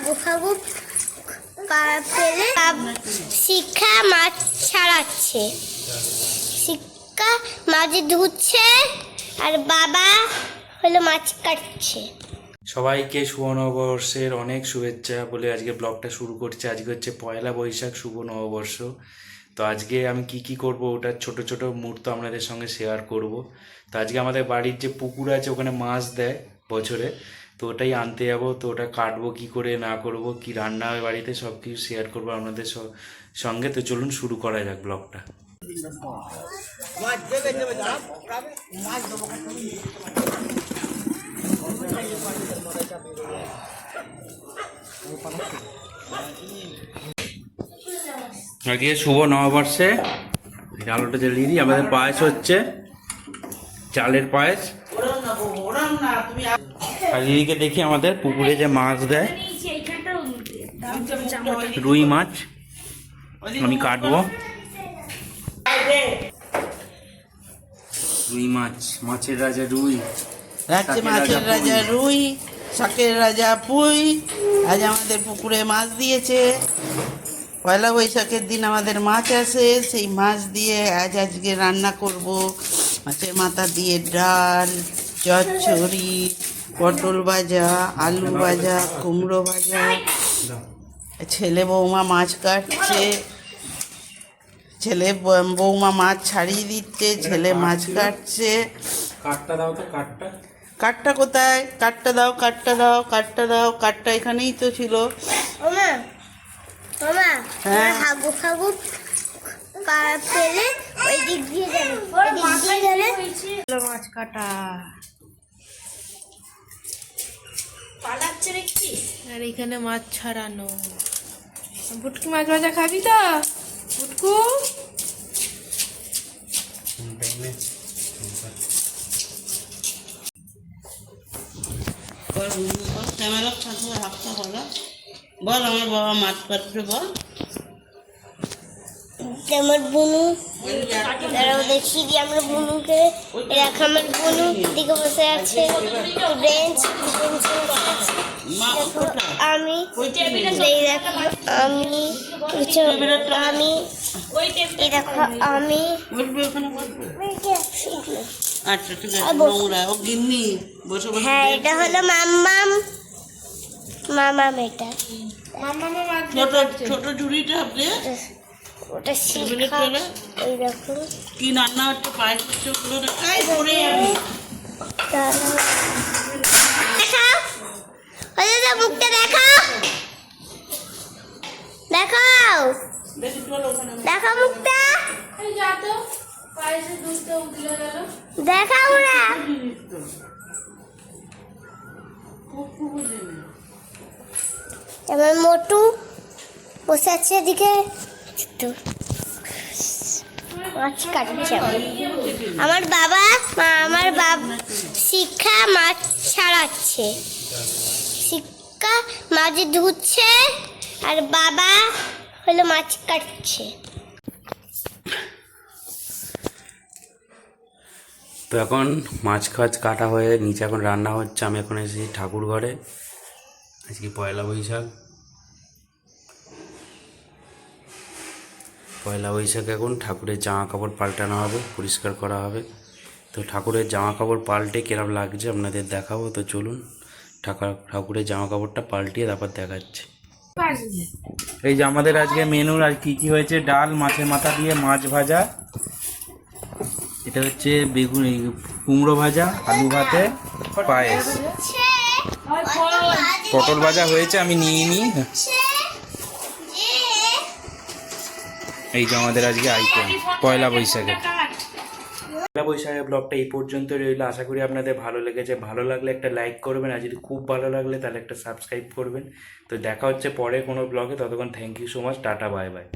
ফাগু কা- ফেলে শিক্ষা মাছ ছাড়াচ্ছে। শিক্ষা মাছ ধুচ্ছে আর বাবা হলো মাছ কাটছে। সবাইকে শুভ নববর্ষের অনেক শুভেচ্ছা বলে আজকে ব্লগটা শুরু করছে। আজকে হচ্ছে পয়লা বৈশাখ শুভ নববর্ষ তো আজকে আমি কি কি করব ওটার ছোট ছোট মুহূর্ত আপনাদের সঙ্গে শেয়ার করব। তো আজকে আমাদের বাড়ির যে পুকুর আছে, ওখানে মাছ দেয় বছরে। তো ওটাই আনতে যাব, তো ওটা কাটবো কি করে, না করব, কি রান্না হবে বাড়িতে সব কিছু শেয়ার করব আপনাদের সঙ্গে। তো চলুন শুরু করা যাক ব্লগটা আজকে শুভ নববর্ষে। আলোটা জ্বালিয়ে দিই। আমাদের পায়েস হচ্ছে, চালের পায়েস। আর এদিকে দেখি আমাদের পুকুরে যে মাছ দেয়। রুই মাছ আমি কাটবো। রুই মাছ মাছের রাজা রুই মাছের রাজা রাজা রুই শাকের রাজা পুই। আজ আমাদের পুকুরে মাছ দিয়েছে। পয়লা বৈশাখের দিন আমাদের মাছ আসে সেই মাছ দিয়ে আজ আজকে রান্না করব। মাছের মাথা দিয়ে ডাল চচ্চড়ি পটল ভাজা আলু ভাজা কুমড়ো ভাজা। ছেলে বৌমা মাছ কাটছে। ছেলে বৌমা মাছ ছাড়িয়ে দিচ্ছে ছেলে মাছ কাটছে। কাঠটা দাও তো কাঠটা কাঠটা কোথায়? কাঠটা দাও কাঠটা দাও কাঠটা দাও কাঠটা এখানেই তো ছিল। ওমা ওমা হ্যাঁ। হাগু ফাগু কা- ফেলে ওই দিক দিয়ে যাবে ওই দিক দিয়ে গেলে মাছ কাটা। আর এখানে মাছ ছাড়ানো। ভুটকি মাছ ভাজা খাবি তো? ভুটকু? ক্যামেরা সাথে হাতটা বলো বল আমার বাবা মাছ কাটবে বল। আমার বুনু। তারাও দেখি দিয়ে আমরা বুনুকে। এরকম আমার বুনু দিকে বসে আছে। বেঞ্চ আমি এই দেখো আমি কিছু আমি এই দেখো আমি আচ্ছা ঠিক আছে নোংরা। ও গিন্নি বসে বসে। হ্যাঁ এটা হলো মাম্মাম। মামাম এটা। ছোট ছোট ঝুড়িটা আপনি ওটা শিখা তলে? দেখো কি রান্না হচ্ছে পায়েস হচ্ছে ওগুলো দেখাই পরে আমি দেখাও ওই দাদা মুখটা দেখাও। দেখাও দেখি মুখটা। দেখাও না আমার মোটু বসে আছে এদিকে। একটু মাছ কাটছে আমার। বাবা আমার বাবা শিক্ষা মাছ ছাড়াচ্ছে। শিক্ষা মাছ ধুচ্ছে, আর বাবা হলো মাছ কাটছে। তো এখন মাছ খাছ কাটা হয়ে নিচে এখন রান্না হচ্ছে। আমি এখন এসেছি ঠাকুর ঘরে আজকে পয়লা বৈশাখ। পয়লা বৈশাখ এখন ঠাকুরের জামা কাপড় পাল্টানো হবে পরিষ্কার করা হবে। তো ঠাকুরের জামা কাপড় পাল্টে কিরম লাগছে আপনাদের দেখাবো? তো চলুন ঠাকুর ঠাকুরের জামা কাপড়টা পাল্টিয়ে তারপর দেখাচ্ছি। এই যে আমাদের আজকে মেনুর আর কি কি হয়েছে? ডাল মাছের মাথা দিয়ে মাছ ভাজা। এটা হচ্ছে বেগুন কুমড়ো ভাজা আলু ভাতে পায়েস। পটল ভাজা হয়েছে আমি নিয়ে নিই। এই যে আমাদের আজকে আইটেম পয়লা বৈশাখে। পয়লা বৈশাখের ব্লগটা এই পর্যন্ত রইল। আশা করি আপনাদের ভালো লেগেছে। ভালো লাগলে একটা লাইক করবেন, আর যদি খুব ভালো লাগলে তাহলে একটা সাবস্ক্রাইব করবেন। তো দেখা হচ্ছে পরে কোনো ব্লগে ততক্ষণ thank you so much tata bye bye